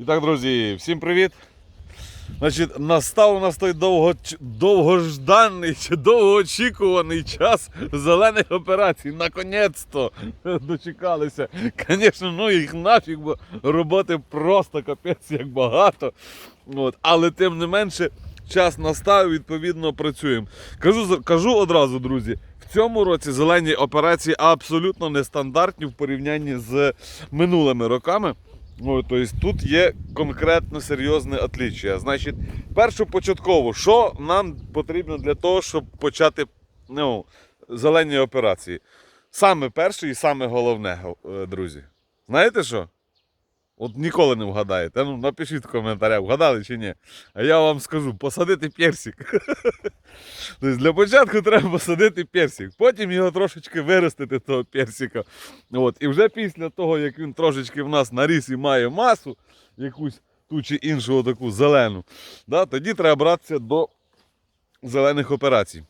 І так, друзі, всім привіт! Настав у нас той довго, довгожданий чи довгоочікуваний час зелених операцій. Наконець-то дочекалися. Звісно, ну їх нафіг, бо роботи просто капець як багато. От. Але тим не менше, час настав, відповідно, працюємо. Кажу, кажу одразу, друзі. В цьому році зелені операції абсолютно нестандартні в порівнянні з минулими роками. Ну, тобто тут є конкретно серйозне отличие. Значить, першопочатково, що нам потрібно для того, щоб почати ну, зелені операції? Саме перше і саме головне, е, друзі. Знаєте що? От ніколи не вгадаєте. Ну, напишіть в коментарях, вгадали чи ні. А я вам скажу, посадити персик. Тобто для початку треба посадити персик, потім його трошечки виростити, того персика. От. І вже після того, як він трошечки в нас наріс і має масу, якусь ту чи іншу таку зелену, да, тоді треба братися до зелених операцій.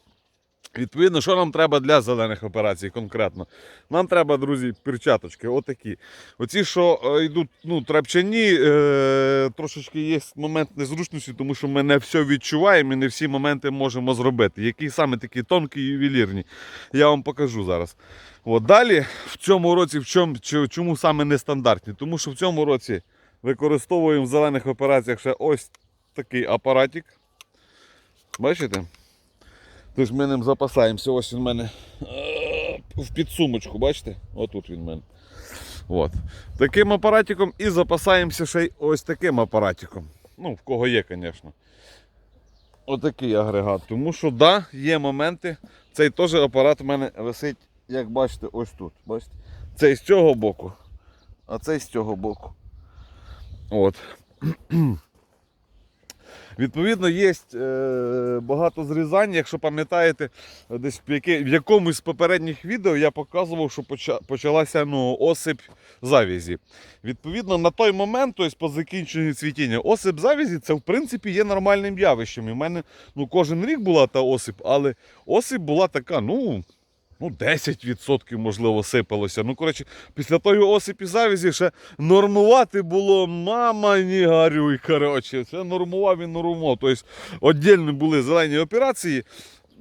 Відповідно, що нам треба для зелених операцій конкретно? Нам треба, друзі, перчаточки, отакі. Оці, що е, йдуть ну, трапчані, е, трошечки є момент незручності, тому що ми не все відчуваємо і не всі моменти можемо зробити. Які саме такі тонкі ювелірні. Я вам покажу зараз. От, далі, в цьому році, в чому, чому саме нестандартні? Тому що в цьому році використовуємо в зелених операціях ще ось такий апаратик. Бачите? Тобто ми ним запасаємося. Ось він в мене е, в підсумочку, бачите? Отут він в мене. От. Таким апаратиком і запасаємося ще й ось таким апаратиком. Ну, в кого є, звісно. Отакий агрегат. Тому що, да, є моменти. Цей теж апарат у мене висить, як бачите, ось тут. Бачите? Цей з цього боку, а цей з цього боку. От. Відповідно, є е, багато зрізань. Якщо пам'ятаєте, десь в, якомусь з попередніх відео я показував, що почалася ну, осип завязі. Відповідно, на той момент, тобто по закінченню цвітіння, осип завязі це в принципі є нормальним явищем. І в мене ну, кожен рік була та осип, але осип була така, ну. Ну, 10% можливо сипалося. Ну, коротше, після тої осипі завізі ще нормувати було мама не горюй. Коротше, це нормував і нормував. Тобто, віддільно були зелені операції,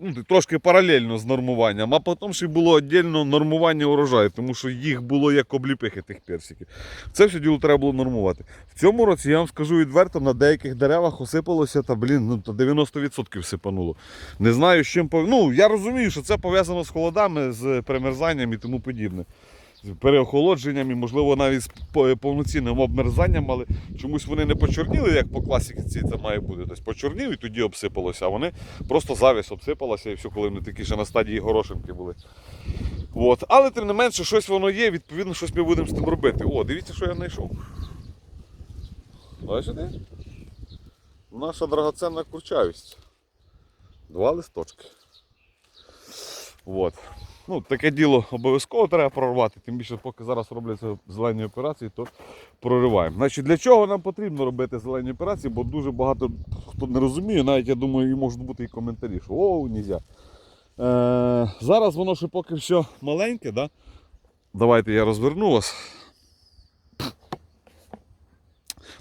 ну, трошки паралельно з нормуванням, а потім ще було віддільно нормування урожаю, тому що їх було як обліпихи тих персиків. Це все діло треба було нормувати. В цьому році я вам скажу відверто, на деяких деревах осипалося та блін, ну та 90% сипануло. Не знаю, з чим. Ну, я розумію, що це пов'язано з холодами, з примерзанням і тому подібне. З переохолодженням і, можливо, навіть з повноцінним обмерзанням, але чомусь вони не почорніли, як по класіці це має бути. Тобто почорнів і тоді обсипалося, а вони просто завість обсипалася і все, коли вони такі ще на стадії горошинки були. От. Але тим не менше, щось воно є, відповідно, щось ми будемо з тим робити. О, дивіться, що я знайшов. Бачите? Наша драгоценна курчавість. Два листочки. От. Ну, таке діло обов'язково треба прорвати, тим більше, поки зараз робляться зелені операції, то прориваємо. Значить, для чого нам потрібно робити зелені операції? Бо дуже багато хто не розуміє, навіть я думаю, і можуть бути і коментарі, що о, нізя. Е, зараз воно ще поки що маленьке, да? Давайте я розверну вас.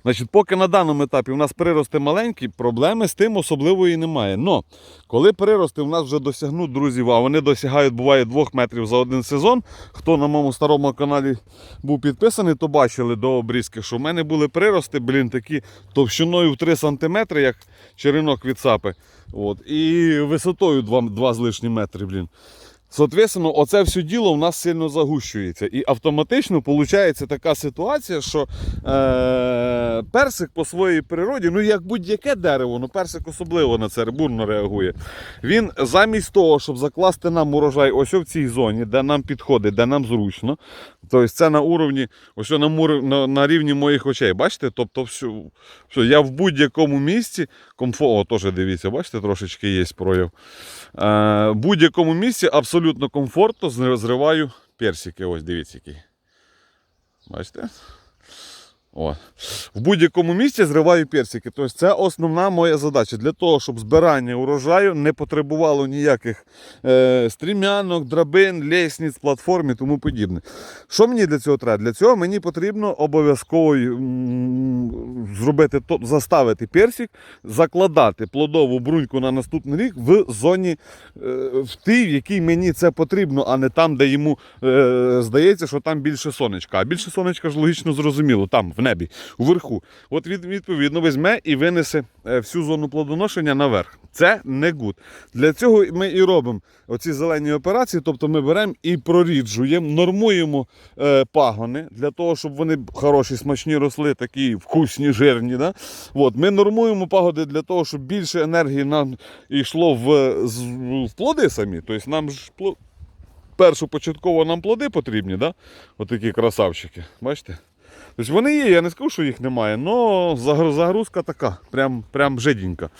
Значить, поки на даному етапі у нас прирости маленькі, проблеми з тим особливої немає. Но коли прирости у нас вже досягнуть друзів, а вони досягають, буває 2 метрів за один сезон. Хто на моєму старому каналі був підписаний, то бачили до обрізки, що в мене були прирости, блін, такі товщиною в 3 см, як черенок від сапи. От, і висотою 2, 2 з лишнім метри, блін. Соответственно, оце все діло у нас сильно загущується. І автоматично виходить така ситуація, що е, персик по своїй природі, ну як будь-яке дерево, ну персик особливо на це бурно реагує. Він замість того, щоб закласти нам урожай ось в цій зоні, де нам підходить, де нам зручно. Тобто це на уровні, ось на, на, на рівні моїх очей. Бачите? Тобто, все, все, я в будь-якому місці, комфорт, о, теж дивіться, бачите, трошечки є прояв. Е, в будь-якому місці абсолютно комфортно зриваю персики. Ось дивіться який. Бачите? О. В будь-якому місці зриваю персики. Тобто це основна моя задача. Для того, щоб збирання урожаю не потребувало ніяких е, стрімянок, драбин, лісниць, платформ і тому подібне. Що мені для цього треба? Для цього мені потрібно обов'язково зробити то, заставити персик, закладати плодову бруньку на наступний рік в зоні е, в тій, в якій мені це потрібно, а не там, де йому е, здається, що там більше сонечка. А більше сонечка ж логічно зрозуміло, там в небі, вверху. От він відповідно візьме і винесе е, всю зону плодоношення наверх. Це не гуд. Для цього ми і робимо оці зелені операції, тобто ми беремо і проріджуємо, нормуємо е, пагони для того, щоб вони хороші, смачні росли, такі вкусні, жирні. Да? От, ми нормуємо пагоди для того, щоб більше енергії нам йшло в, в плоди самі. Тобто нам ж першопочатково нам плоди потрібні, да? Отакі красавчики. Бачите? Тобто вони є, я не скажу, що їх немає, але загрузка така, прям, прям жиденька.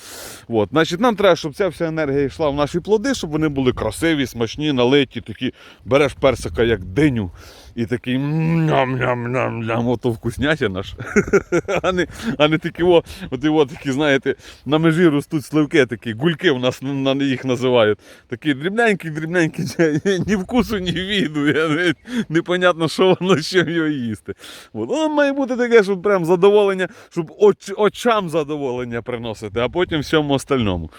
От, значить, нам треба, щоб ця вся енергія йшла в наші плоди, щоб вони були красиві, смачні, налиті, такі береш персика як диню і такий ням-ням-ням-ням, ото вкуснятина ж. а, не, а не такі, о, от, і от такі, знаєте, на межі ростуть сливки, такі гульки у нас на, їх називають. Такі дрібненькі, дрібненькі, ні вкусу, ні віду. Я, не, непонятно, що воно, чим його їсти. Воно має бути таке, щоб прям задоволення, щоб оч, очам задоволення приносити, а потім всьому остальному.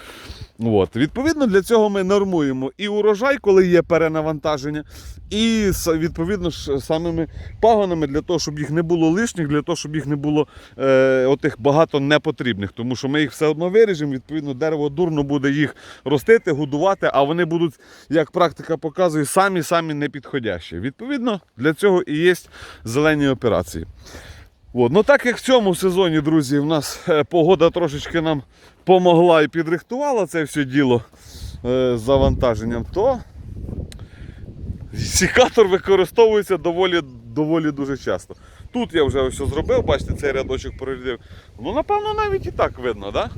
От. Відповідно, для цього ми нормуємо і урожай, коли є перенавантаження, і відповідно ж самими пагонами для того, щоб їх не було лишніх, для того, щоб їх не було е, отих багато непотрібних. Тому що ми їх все одно виріжемо, відповідно, дерево дурно буде їх ростити, годувати, а вони будуть, як практика показує, самі самі непідходящі. Відповідно, для цього і є зелені операції. От. Ну так як в цьому сезоні, друзі, в нас е, погода трошечки нам помогла і підрихтувала це все діло е, з завантаженням, то сікатор використовується доволі, доволі дуже часто. Тут я вже ось зробив, бачите, цей рядочок прорядив. Ну, напевно, навіть і так видно, да?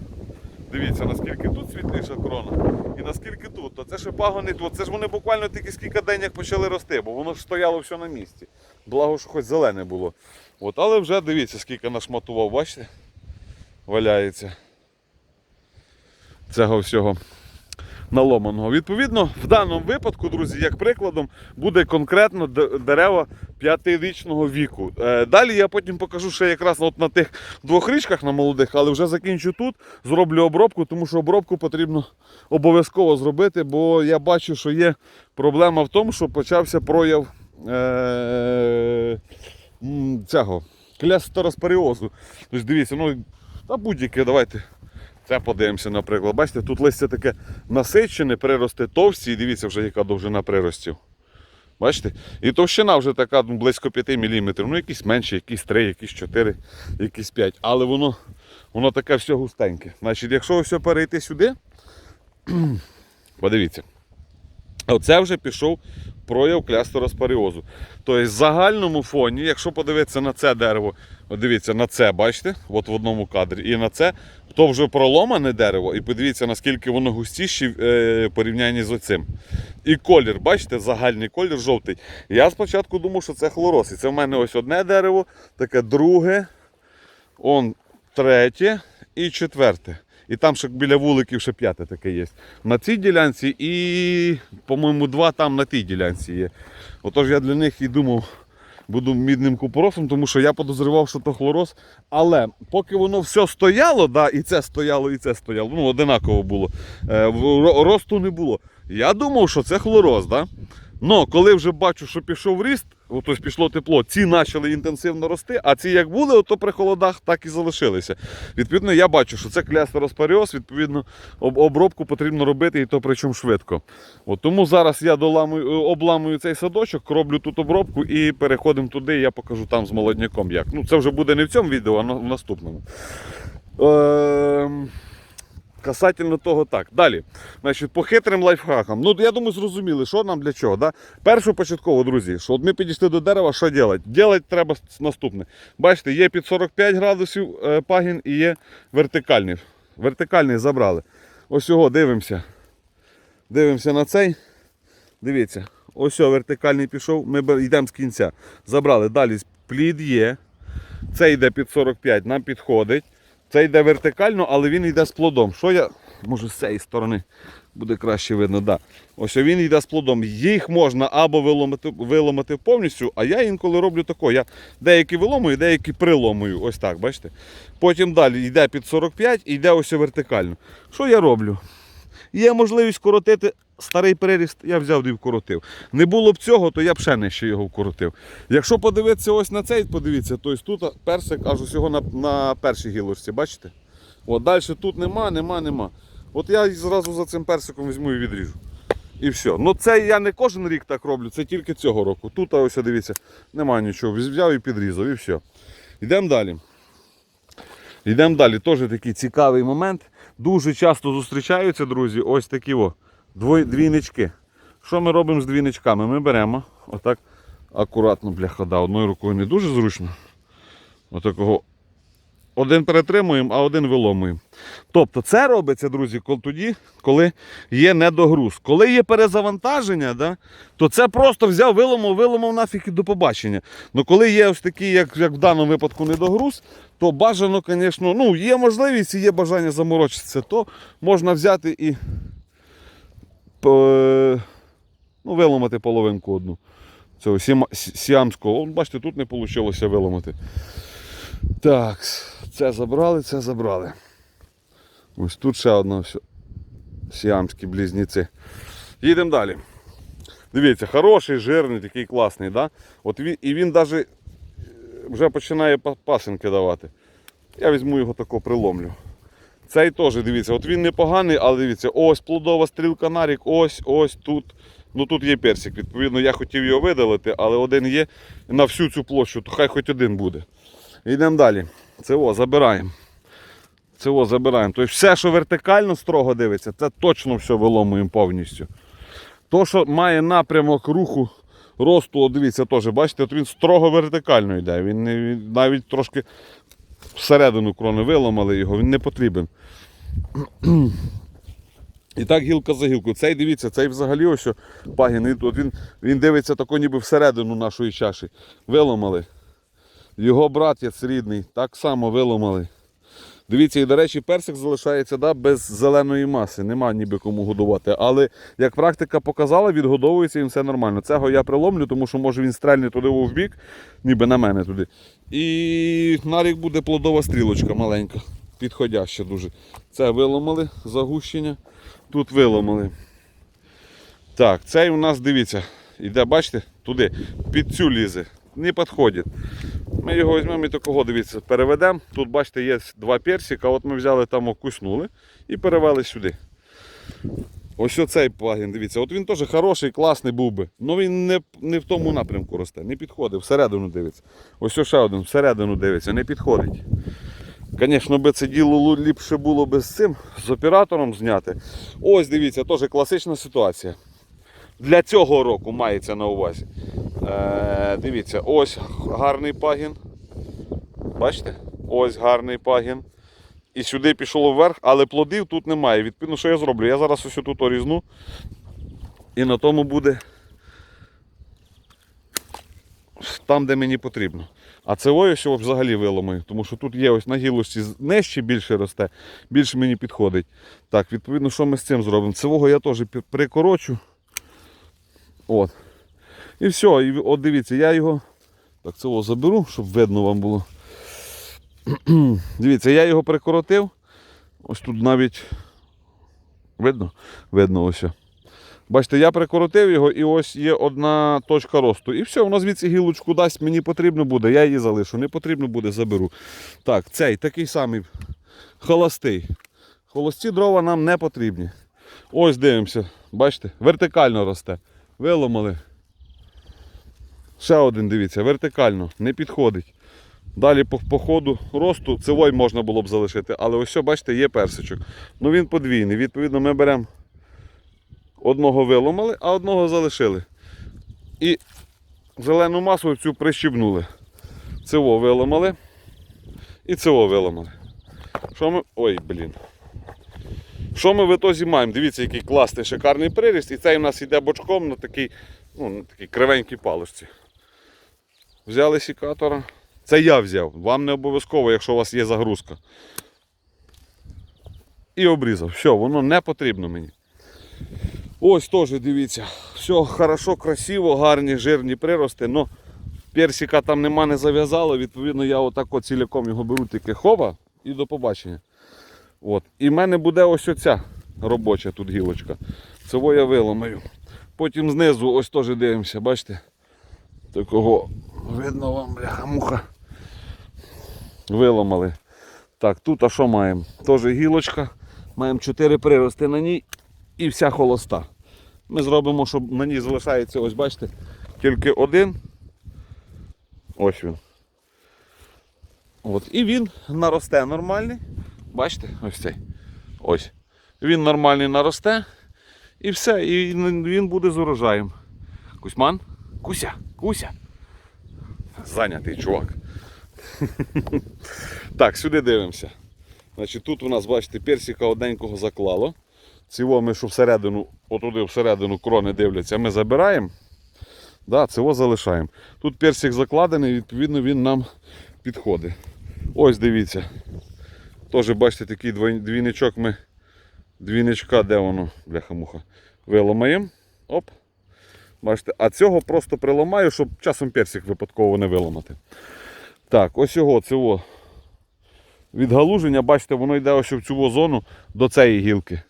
Дивіться, наскільки тут світліша крона і наскільки тут. То це ще пагони тут. Це ж вони буквально тільки скільки день як почали рости, бо воно ж стояло все на місці. Благо, що хоч зелене було. От, але вже дивіться, скільки нашматував, бачите? Валяється цього всього наломаного. Відповідно, в даному випадку, друзі, як прикладом, буде конкретно д- дерева п'ятирічного віку. Е, Далі я потім покажу ще якраз от на тих двох річках на молодих, але вже закінчу тут, зроблю обробку, тому що обробку потрібно обов'язково зробити, бо я бачу, що є проблема в тому, що почався прояв е- цього клястероспоріозу. Тобто дивіться, ну та будь-яке, давайте. Це подивимося, наприклад. Бачите, тут листя таке насичене, прирости товсті, і дивіться вже, яка довжина приростів. Бачите? І товщина вже така ну, близько 5 мм. Ну, якісь менші, якісь 3, якісь 4, якісь 5. Але воно, воно таке все густеньке. Значить, якщо все перейти сюди, подивіться. Оце вже пішов прояв клястероспоріозу. Тобто, в загальному фоні, якщо подивитися на це дерево, дивіться на це, бачите, от в одному кадрі, і на це, то вже проломане дерево, і подивіться, наскільки воно густіше е, в порівнянні з оцим. І колір, бачите, загальний колір жовтий. Я спочатку думав, що це хлороз. І це в мене ось одне дерево, таке друге, он третє і четверте. І там ще біля вуликів ще п'яте таке є. На цій ділянці і, по-моєму, два там на тій ділянці є. Отож я для них і думав, буду мідним купоросом, тому що я подозрював, що то хлороз. Але поки воно все стояло, да, і це стояло, і це стояло, ну одинаково було. Е, росту не було. Я думав, що це хлороз. Да? Но коли вже бачу, що пішов ріст, тобто пішло тепло, ці почали інтенсивно рости, а ці як були, то при холодах так і залишилися. Відповідно, я бачу, що це клястероспоріоз, відповідно, обробку потрібно робити і то причому швидко. От, тому зараз я доламую, е, обламую цей садочок, роблю тут обробку і переходимо туди, я покажу там з молодняком як. Ну, це вже буде не в цьому відео, а в наступному. Ем... Касательно того так. Далі. Значить, по хитрим лайфхакам. Ну, я думаю, зрозуміли, що нам для чого. Да? Перше початково, друзі, що от ми підійшли до дерева, що робити? Ділати треба наступне. Бачите, є під 45 градусів е, пагін і є вертикальний. Вертикальний забрали. Ось його дивимося. Дивимося на цей. Дивіться, ось вертикальний пішов, ми йдемо з кінця. Забрали. Далі плід є. Це йде під 45, нам підходить. Це йде вертикально, але він йде з плодом. Що я можу з цієї сторони буде краще видно. Да. Ось він йде з плодом. Їх можна або виломати, виломати повністю, а я інколи роблю тако. Я деякі виломую, деякі приломую. Ось так, бачите. Потім далі йде під 45 і йде ось вертикально. Що я роблю? Є можливість коротити старий переріст, я взяв і вкоротив. Не було б цього, то я б ще нижче його вкоротив. Якщо подивитися ось на цей, подивіться, то ось тут персик аж усього на, на першій гілочці, бачите? От далі тут нема, нема, нема. От я зразу за цим персиком візьму і відріжу. І все. Ну це я не кожен рік так роблю, це тільки цього року. Тут ось дивіться, немає нічого. Взяв і підрізав, і все. Йдемо далі. Йдемо далі. Теж такий цікавий момент. Дуже часто зустрічаються, друзі, ось такі о, двой, двійнички. Що ми робимо з двійничками? Ми беремо отак акуратно, бляха, да, одною рукою не дуже зручно. Отакого. Один перетримуємо, а один виломуємо. Тобто це робиться, друзі, тоді, коли є недогруз. Коли є перезавантаження, да, то це просто взяв, виломав, виломав нафіг і до побачення. Ну коли є ось такі, як, як в даному випадку, недогруз, то бажано, звісно, ну, є можливість і є бажання заморочитися, то можна взяти і ну, виломати половинку одну. Цього сіамського. Бачите, тут не вийшло виламати. Так, це забрали, це забрали. Ось тут ще одна. Сіамські близнюці. Їдемо далі. Дивіться, хороший, жирний, такий класний, да? От він, і він навіть вже починає па- пасинки давати. Я візьму його тако приломлю. Цей теж, дивіться, от він непоганий, але дивіться, ось плодова стрілка нарік, ось, ось тут. Ну тут є персик. Відповідно, я хотів його видалити, але один є на всю цю площу, то хай хоч один буде. Йдемо далі. Це о, забираємо. Це о, забираємо. Тобто все, що вертикально строго дивиться, це точно все виломуємо повністю. То, що має напрямок руху, росту, дивіться, теж, бачите, от він строго вертикально йде. Він навіть трошки всередину крони виламали його, він не потрібен. І так гілка за гілкою. Цей дивіться, цей взагалі ось що пагін. Він, він, дивиться тако ніби всередину нашої чаші. Виламали. Його братець рідний, так само виламали. Дивіться, і до речі, персик залишається да, без зеленої маси, нема ніби кому годувати. Але як практика показала, відгодовується і все нормально. Цього я приломлю, тому що може він стрельне туди в бік, ніби на мене туди. І нарік буде плодова стрілочка маленька, підходяща дуже. Це виламали загущення, тут виламали. Так, цей у нас, дивіться, іде, бачите, туди, під цю лізе. Не підходить. Ми його візьмемо і такого, дивіться, переведемо. Тут, бачите, є два персика, от ми взяли там, окуснули і перевели сюди. Ось оцей плагін, дивіться, от він теж хороший, класний був би. але він не, не в тому напрямку росте, не підходить, всередину дивиться. Ось ще один, всередину дивиться, не підходить. Звісно, би це діло ліпше було би з цим, з оператором зняти. Ось дивіться, теж класична ситуація. Для цього року мається на увазі. Е, дивіться, ось гарний пагін. Бачите? Ось гарний пагін. І сюди пішло вверх, але плодів тут немає. Відповідно, що я зроблю? Я зараз ось тут орізну. І на тому буде там, де мені потрібно. А це ось взагалі виламаю, тому що тут є ось на гілочці нижче більше росте, більше мені підходить. Так, відповідно, що ми з цим зробимо? Цього я теж прикорочу. От. І все, і от дивіться, я його. Так, цього заберу, щоб видно вам було. Дивіться, я його прикоротив. Ось тут навіть видно? Видно ось. Бачите, я прикоротив його і ось є одна точка росту. І все, воно звідси гілочку дасть, мені потрібно буде, я її залишу. Не потрібно буде, заберу. Так, цей такий самий холостий. Холості дрова нам не потрібні. Ось дивимося, бачите, вертикально росте. Виламали. Ще один, дивіться, вертикально, не підходить. Далі по, по ходу росту цевой можна було б залишити, але ось, що, бачите, є персичок. Ну він подвійний. Відповідно, ми беремо одного виламали, а одного залишили. І зелену масу цю прищібнули. Цево виламали і цево виламали. Що ми. Ой, блін. Що ми в ітозі маємо? Дивіться, який класний шикарний приріст. І цей у нас йде бочком на такій, ну, на такій кривенькій паличці. Взяли сікатора. Це я взяв. Вам не обов'язково, якщо у вас є загрузка. І обрізав. Все, воно не потрібно мені. Ось теж дивіться. Все хорошо, красиво, гарні, жирні прирости, но персика там нема, не зав'язало. Відповідно, я отак от ціляком його беру тільки хова і до побачення. От. І в мене буде ось оця робоча тут гілочка. Цього я виламаю. Потім знизу ось теж дивимося, бачите? Такого видно вам, бляха-муха. Виламали. Так, тут а що маємо? Теж гілочка. Маємо 4 прирости на ній і вся холоста. Ми зробимо, щоб на ній залишається, ось бачите, тільки один. Ось він. От. І він наросте нормальний. Бачите, ось цей. Ось. Він нормальний наросте. І все, і він буде з урожаєм. Кузьман? Куся, Куся. Зайнятий чувак. Так, сюди дивимося. Значить, тут у нас, бачите, персика одненького заклало. Цього ми, що всередину, отуди всередину крони дивляться, ми забираємо. Да, цього залишаємо. Тут персик закладений, відповідно, він нам підходить. Ось дивіться. Теж бачите, такий двійничок ми. Двійничка, де воно, бляха-муха, виламаємо. Оп. Бачите, а цього просто приламаю, щоб часом персик випадково не виламати. Так, ось його, цього відгалуження, бачите, воно йде ось в цю зону до цієї гілки.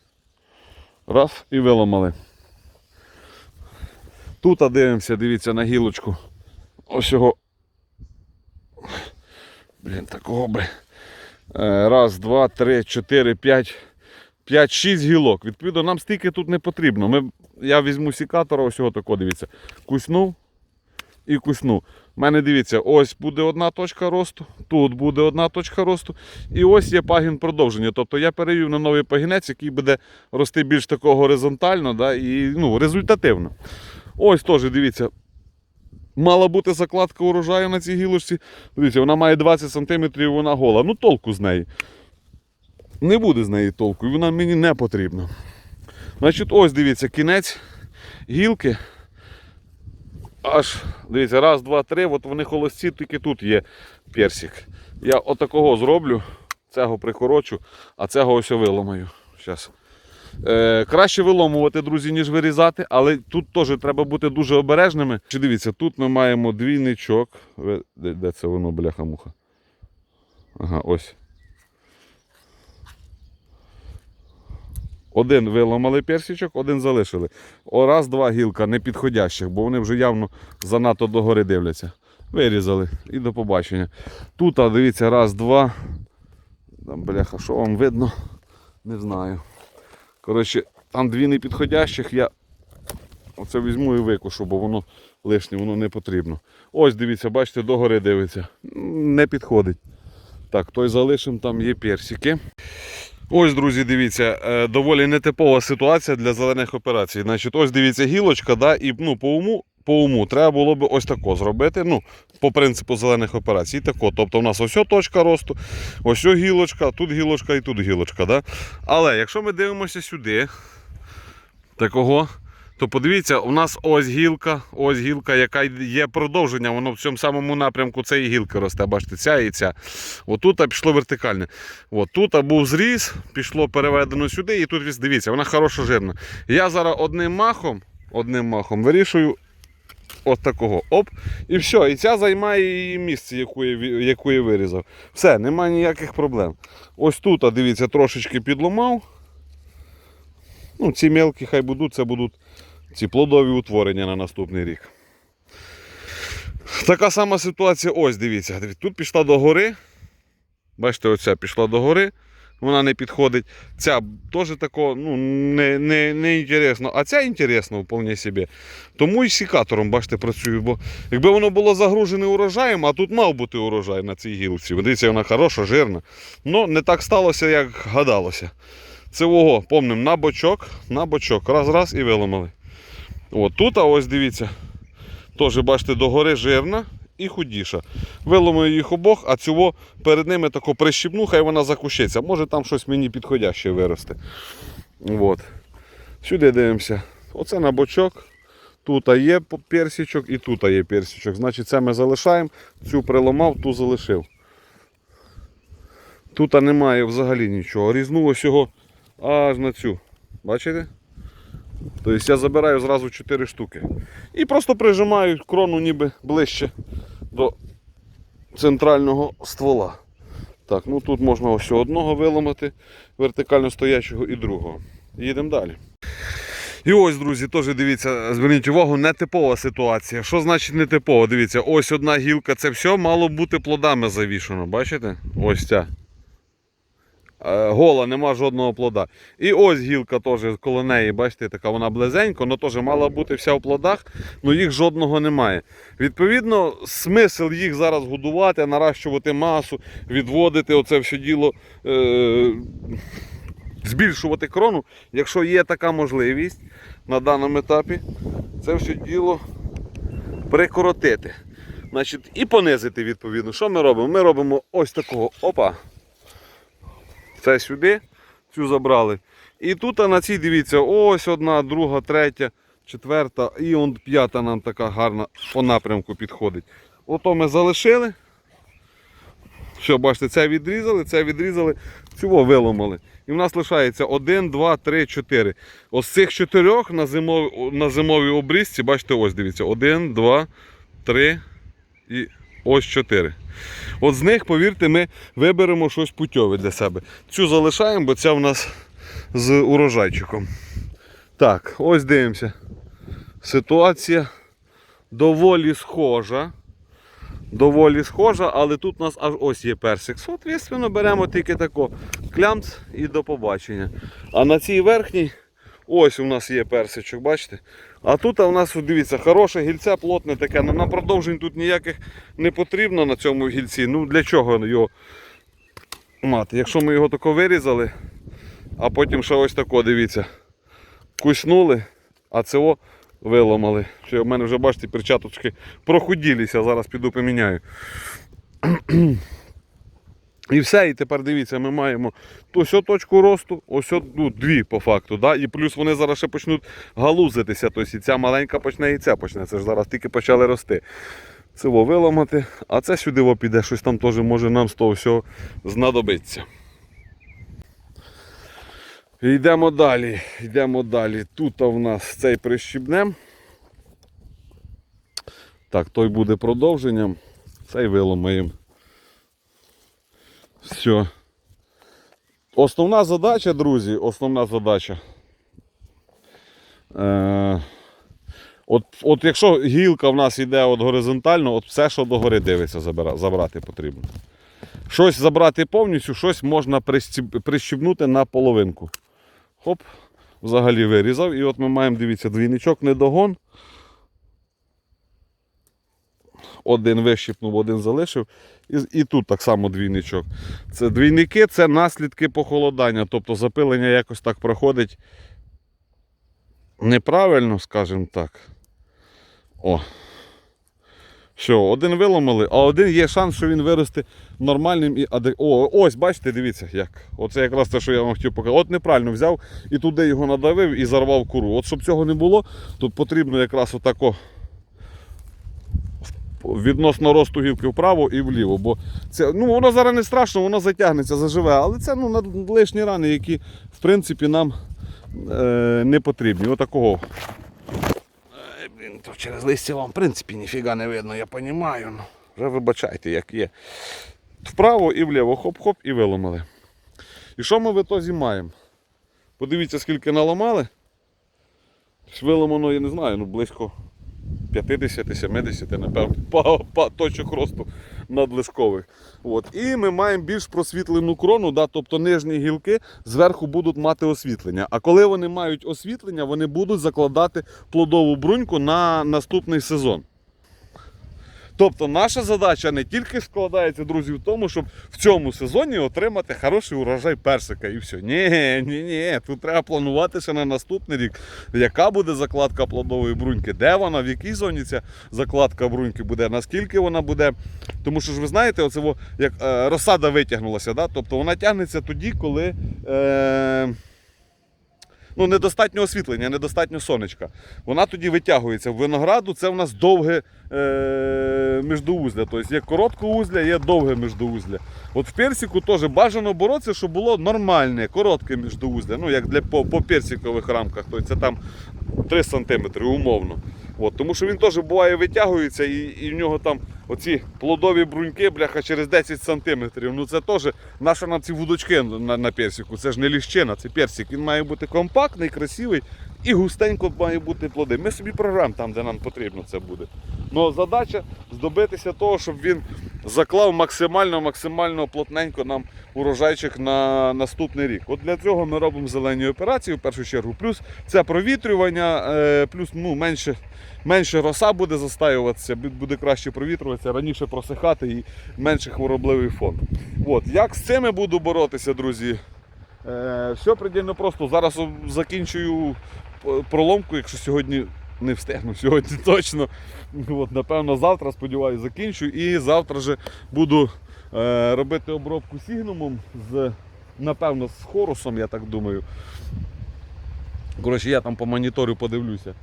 Раз і виламали. Тут дивимося, дивіться на гілочку. Ось його. Блін, такого би. Е, Раз, два, три, чотири, п'ять. 5-6 гілок. Відповідно, нам стільки тут не потрібно. Ми, я візьму сікатора, ось його тако, дивіться. Куснув і куснув. У мене дивіться, ось буде одна точка росту, тут буде одна точка росту, і ось є пагін продовження. Тобто я перевів на новий пагінець, який буде рости більш такого горизонтально да, і ну, результативно. Ось теж дивіться. Мала бути закладка урожаю на цій гілочці. Дивіться, вона має 20 см вона гола. Ну толку з неї. Не буде з неї толку, і вона мені не потрібна. Значить, ось дивіться, кінець гілки. Аж, дивіться, раз, два, три, от вони холості, тільки тут є персик. Я отакого зроблю, цього прикорочу, а цього ось виламаю. Щас. Е, краще виломувати, друзі, ніж вирізати, але тут теж треба бути дуже обережними. Чи дивіться, тут ми маємо двійничок. Де, де це воно, бляха-муха? Ага, ось. Один виламали персичок, один залишили. О, раз, два гілка непідходящих, бо вони вже явно занадто догори дивляться. Вирізали і до побачення. Тут, а, дивіться, раз, два. Там, бляха, що вам видно? Не знаю. Коротше, там дві непідходящих, я оце візьму і викушу, бо воно лишнє, воно не потрібно. Ось дивіться, бачите, догори дивиться. Не підходить. Так, той залишимо, там є персики. Ось, друзі, дивіться, е, доволі нетипова ситуація для зелених операцій. Значить, ось дивіться, гілочка, да, і ну, по уму. По уму треба було б ось тако зробити. Ну, по принципу зелених операцій. Тако. Тобто у нас ось точка росту, ось о гілочка, тут гілочка і тут гілочка. Да? Але якщо ми дивимося сюди, такого, то подивіться, у нас ось гілка, ось гілка, яка є продовження, воно в цьому самому напрямку цієї гілки росте. Бачите, ця і ця. Отут пішло вертикальне. От тут був зріз, пішло переведено сюди, і тут дивіться, вона хороша жирна. Я зараз одним махом, одним махом вирішую от такого. Оп, і все. І ця займає її місце, яку яку я вирізав. Все, немає ніяких проблем. Ось тут, а дивіться, трошечки підломав. Ну, ці мелкі хай будуть, це будуть ці плодові утворення на наступний рік. Така сама ситуація, ось. Дивіться, Тут пішла до гори. Бачите, оця пішла до гори, вона не підходить. Ця теж тако, ну, не, не, не інтересно, а ця інтересна вполне собі. Тому і сікатором, бачите, працюю. Бо якби воно було загружене урожаєм, а тут мав бути урожай на цій гілці. Дивіться, вона хороша, жирна. Ну, не так сталося, як гадалося. Це ого, помним, на бочок, на бочок. Раз, раз і виламали. От тут, а ось дивіться. Теж, бачите, догори жирна і худіша. Виламаю їх обох, а цього перед ними тако прищіпну, хай вона закущиться. Може там щось мені підходяще виросте. От. Сюди дивимося. Оце на бочок. Тут є персичок і тут є персичок. Значить, це ми залишаємо. Цю приламав, ту залишив. Тут немає взагалі нічого. Різнуло всього аж на цю. Бачите? Тобто я забираю зразу 4 штуки. І просто прижимаю крону ніби ближче до центрального ствола. Так, ну тут можна ось одного виламати, вертикально стоячого і другого. Їдемо далі. І ось, друзі, теж дивіться, зверніть увагу, нетипова ситуація. Що значить нетипова? Дивіться, ось одна гілка, це все мало бути плодами завішено. Бачите? Ось ця. Е, Гола, нема жодного плода. І ось гілка теж коло неї, бачите, така вона близенько, але теж мала бути вся в плодах, але їх жодного немає. Відповідно, смисл їх зараз годувати, наращувати масу, відводити оце все діло, е- збільшувати крону, якщо є така можливість на даному етапі, це все діло прикоротити. Значить, і понизити відповідно. Що ми робимо? Ми робимо ось такого опа. Це сюди, цю забрали. І тут на цій дивіться, ось одна, друга, третя, четверта і он п'ята нам така гарна по напрямку підходить. Ото ми залишили. Все, бачите, це відрізали, це відрізали, цього виломали. І в нас лишається 1, 2, 3, 4. Ось цих чотирьох на зимовій, на зимовій обрізці, бачите, ось дивіться, 1, 2, 3 і ось 4. От з них, повірте, ми виберемо щось путьове для себе. Цю залишаємо, бо ця в нас з урожайчиком. Так, ось дивимося. Ситуація доволі схожа. Доволі схожа, але тут у нас аж ось є персик. Соответственно, беремо тільки тако клямц і до побачення. А на цій верхній ось у нас є персичок, бачите? А тут у нас, дивіться, хороше гільця, плотне таке. Ну, Нам продовжень тут ніяких не потрібно на цьому гільці. Ну для чого його мати? Якщо ми його тако вирізали, а потім ще ось тако, дивіться, куснули, а цього виламали. Що в мене вже, бачите, перчаточки прохуділися, зараз піду поміняю. І все, і тепер дивіться, ми маємо ось точку росту, ось ну, дві по факту. Да? І плюс вони зараз ще почнуть галузитися. Тобто і ця маленька почне, і ця почне. Це ж зараз тільки почали рости. Це виламати, а це сюди піде, щось там теж може нам з того всього знадобиться. Йдемо далі, йдемо далі. Тут в нас цей прищібнем. Так, той буде продовженням. Цей виламаємо. Все. Основна задача, друзі, основна задача. Е, от, от якщо гілка в нас йде от горизонтально, от все, що догори дивиться, забрати потрібно. Щось забрати повністю, щось можна прищібнути на половинку. Хоп, взагалі вирізав. І от ми маємо, дивіться, двійничок недогон. Один вищипнув, один залишив. І, і тут так само двійничок. Це двійники це наслідки похолодання. Тобто запилення якось так проходить неправильно, скажімо так. О. Все, один виламали, а один є шанс, що він виросте нормальним і аде... О, ось, бачите, дивіться, як. Оце якраз те, що я вам хотів показати. От неправильно взяв і туди його надавив і зарвав куру. От щоб цього не було, тут потрібно якраз отако відносно росту гілки вправо і вліво. Бо це, ну, воно зараз не страшно, воно затягнеться, заживе, але це ну, лишні рани, які в принципі нам е, не потрібні. Отакого. То через листя вам в принципі ніфіга не видно, я розумію. Ну, вже вибачайте, як є. Вправо і вліво, хоп-хоп і виламали. І що ми в ітозі маємо? Подивіться, скільки наламали. Виламано, я не знаю, ну близько 50-70, напевно, по, по точок росту надлишкових. От. І ми маємо більш просвітлену крону, да, тобто нижні гілки зверху будуть мати освітлення. А коли вони мають освітлення, вони будуть закладати плодову бруньку на наступний сезон. Тобто наша задача не тільки складається, друзі, в тому, щоб в цьому сезоні отримати хороший урожай персика і все. Ні, ні, ні. Тут треба планувати ще на наступний рік, яка буде закладка плодової бруньки, де вона, в якій зоні ця закладка бруньки буде, наскільки вона буде. Тому що ж ви знаєте, оце як е, розсада витягнулася, да? тобто вона тягнеться тоді, коли. Е, ну, недостатньо освітлення, недостатньо сонечка. Вона тоді витягується. В винограду це в нас довге е, міждоузля. Тобто є короткоузля, є довге міждоузля. От в персику теж бажано боротися, щоб було нормальне, коротке міждоузля. Ну, як для по, по персикових рамках. Тобто це там 3 см умовно. От, тому що він теж буває витягується і, і в нього там оці плодові бруньки, бляха, через 10 см. Ну це теж наша нам ці вудочки на, на персику. Це ж не ліщина, це персик. Він має бути компактний, красивий і густенько має бути плоди. Ми собі програємо там, де нам потрібно це буде. Ну задача здобитися того, щоб він заклав максимально, максимально плотненько нам урожайчик на наступний рік. От для цього ми робимо зелені операції в першу чергу. Плюс це провітрювання, е, плюс ну, менше, менше роса буде застаюватися, буде краще провітрюватися, раніше просихати і менше хворобливий фон. От, як з цими буду боротися, друзі? Е, все предельно просто. Зараз закінчую проломку, якщо сьогодні не встигну, сьогодні точно. От, напевно, завтра, сподіваюся, закінчу. І завтра же буду е, робити обробку сігнумом з, напевно, з хорусом, я так думаю. Коротше, я там по моніторю подивлюся.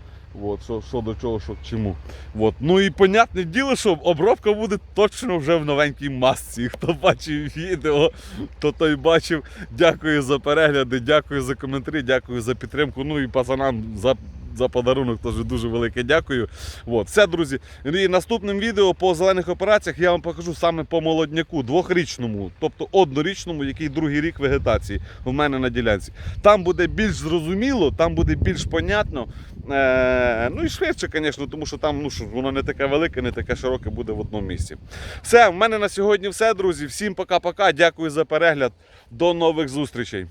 От, що, що до чого, що к чому. От. Ну і понятне діло, що обробка буде точно вже в новенькій масці. Хто бачив відео, то той бачив. Дякую за перегляди, дякую за коментарі, дякую за підтримку. Ну і пацанам за, за подарунок теж дуже велике дякую. От. Все, друзі. І наступним відео по зелених операціях я вам покажу саме по молодняку, двохрічному, тобто однорічному, який другий рік вегетації в мене на ділянці. Там буде більш зрозуміло, там буде більш понятно. Е, ну і швидше, звісно, тому що там ну, воно не таке велике, не таке широке буде в одному місці. Все, в мене на сьогодні все, друзі. Всім пока-пока. Дякую за перегляд. До нових зустрічей.